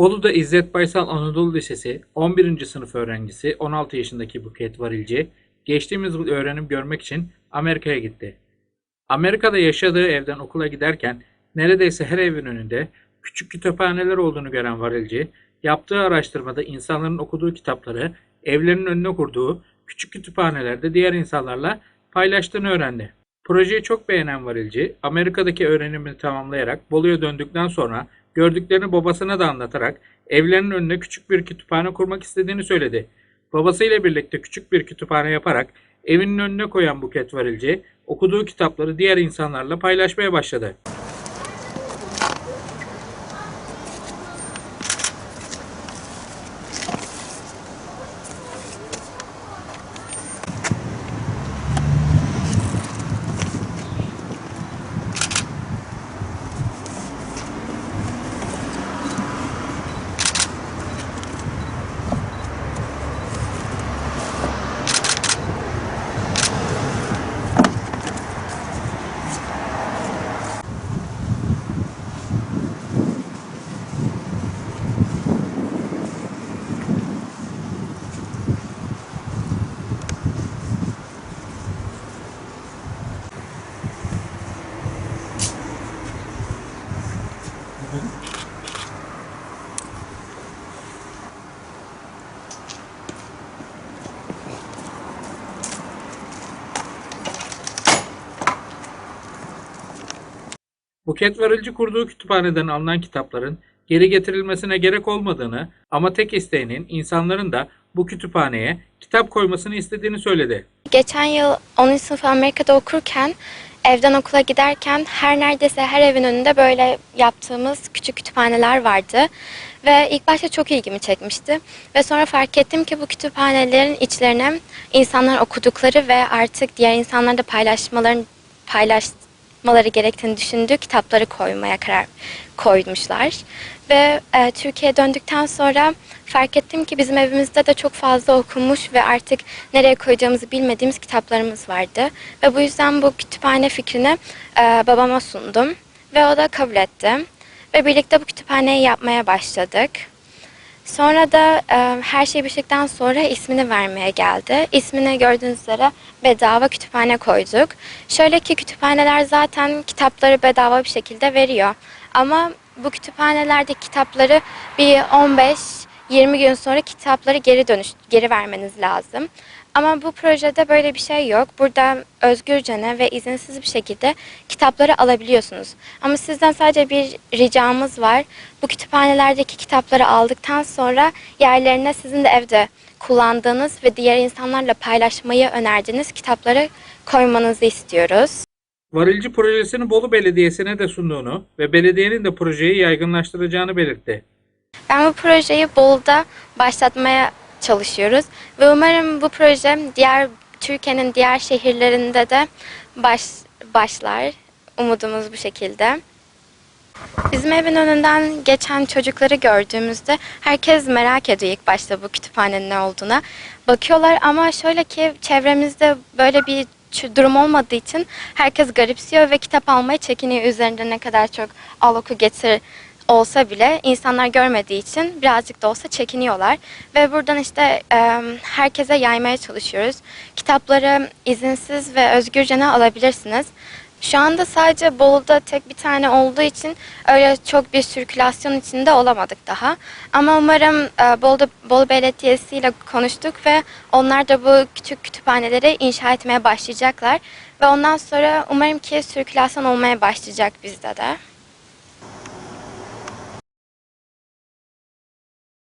Bolu'da İzzet Baysal Anadolu Lisesi 11. sınıf öğrencisi 16 yaşındaki Buket Varilci geçtiğimiz yıl öğrenim görmek için Amerika'ya gitti. Amerika'da yaşadığı evden okula giderken neredeyse her evin önünde küçük kütüphaneler olduğunu gören Varilci, yaptığı araştırmada insanların okuduğu kitapları evlerinin önüne kurduğu küçük kütüphanelerde diğer insanlarla paylaştığını öğrendi. Projeyi çok beğenen Varilci, Amerika'daki öğrenimini tamamlayarak Bolu'ya döndükten sonra gördüklerini babasına da anlatarak evlerinin önüne küçük bir kütüphane kurmak istediğini söyledi. Babasıyla birlikte küçük bir kütüphane yaparak evinin önüne koyan Buket Varilci, okuduğu kitapları diğer insanlarla paylaşmaya başladı. Buket Varilci kurduğu kütüphaneden alınan kitapların geri getirilmesine gerek olmadığını ama tek isteğinin insanların da bu kütüphaneye kitap koymasını istediğini söyledi. Geçen yıl 10. sınıf Amerika'da okurken evden okula giderken her neredeyse her evin önünde böyle yaptığımız küçük kütüphaneler vardı. Ve ilk başta çok ilgimi çekmişti. Ve sonra fark ettim ki bu kütüphanelerin içlerine insanlar okudukları ve artık diğer insanlarla da paylaşmaların paylaşmaları gerektiğini düşündüğü kitapları koymaya karar koymuşlar. Ve e, Türkiye'ye döndükten sonra fark ettim ki bizim evimizde de çok fazla okunmuş ve artık nereye koyacağımızı bilmediğimiz kitaplarımız vardı. Ve bu yüzden bu kütüphane fikrini e, babama sundum ve o da kabul etti. Ve birlikte bu kütüphaneyi yapmaya başladık. Sonra da e, her şey bittikten sonra ismini vermeye geldi. İsmini gördüğünüz üzere bedava kütüphane koyduk. Şöyle ki kütüphaneler zaten kitapları bedava bir şekilde veriyor. Ama bu kütüphanelerde kitapları bir 15-20 gün sonra kitapları geri dönüş geri vermeniz lazım. Ama bu projede böyle bir şey yok. Burada özgürce ve izinsiz bir şekilde kitapları alabiliyorsunuz. Ama sizden sadece bir ricamız var. Bu kütüphanelerdeki kitapları aldıktan sonra yerlerine sizin de evde kullandığınız ve diğer insanlarla paylaşmayı önerdiğiniz kitapları koymanızı istiyoruz. Varilci projesini Bolu Belediyesi'ne de sunduğunu ve belediyenin de projeyi yaygınlaştıracağını belirtti. Ben bu projeyi Bolu'da başlatmaya çalışıyoruz ve umarım bu proje diğer Türkiye'nin diğer şehirlerinde de baş, başlar. Umudumuz bu şekilde. Bizim evin önünden geçen çocukları gördüğümüzde herkes merak ediyor ilk başta bu kütüphanenin ne olduğuna. Bakıyorlar ama şöyle ki çevremizde böyle bir durum olmadığı için herkes garipsiyor ve kitap almaya çekiniyor üzerinde ne kadar çok al oku getir olsa bile insanlar görmediği için birazcık da olsa çekiniyorlar ve buradan işte e, herkese yaymaya çalışıyoruz. Kitapları izinsiz ve özgürce alabilirsiniz. Şu anda sadece Bolu'da tek bir tane olduğu için öyle çok bir sirkülasyon içinde olamadık daha. Ama umarım e, Bolu, Bolu Belediyesi ile konuştuk ve onlar da bu küçük kütüphaneleri inşa etmeye başlayacaklar. Ve ondan sonra umarım ki sirkülasyon olmaya başlayacak bizde de.